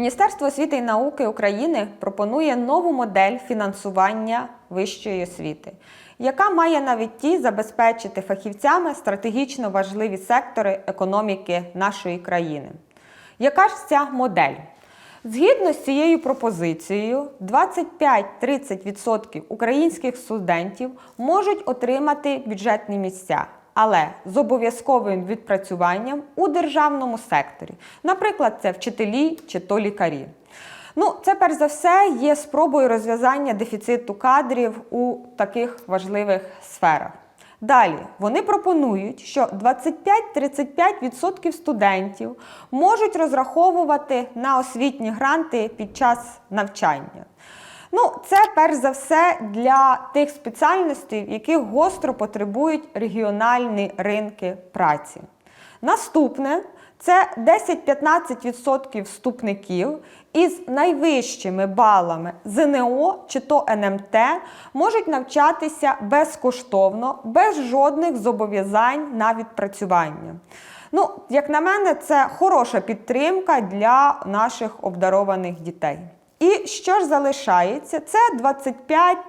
Міністерство освіти і науки України пропонує нову модель фінансування вищої освіти, яка має на меті забезпечити фахівцями стратегічно важливі сектори економіки нашої країни. Яка ж ця модель? Згідно з цією пропозицією, 25-30% українських студентів можуть отримати бюджетні місця, але з обов'язковим відпрацюванням у державному секторі. Наприклад, це вчителі чи то лікарі. Ну, це перш за все є спробою розв'язання дефіциту кадрів у таких важливих сферах. Далі вони пропонують, що 25-35% студентів можуть розраховувати на освітні гранти під час навчання. Ну, це перш за все для тих спеціальностей, які гостро потребують регіональні ринки праці. Наступне це 10-15% вступників із найвищими балами ЗНО чи то НМТ можуть навчатися безкоштовно, без жодних зобов'язань на відпрацювання. Ну, як на мене, це хороша підтримка для наших обдарованих дітей. І що ж залишається? Це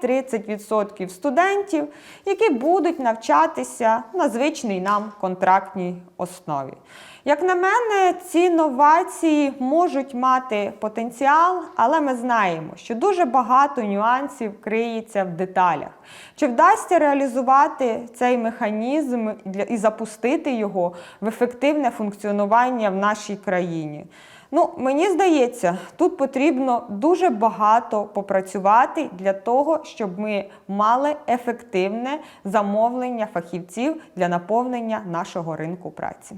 25-30% студентів, які будуть навчатися на звичній нам контрактній основі. Як на мене, ці новації можуть мати потенціал, але ми знаємо, що дуже багато нюансів криється в деталях. Чи вдасться реалізувати цей механізм і запустити його в ефективне функціонування в нашій країні? Ну, мені здається, тут потрібно дуже багато попрацювати для того, щоб ми мали ефективне замовлення фахівців для наповнення нашого ринку праці.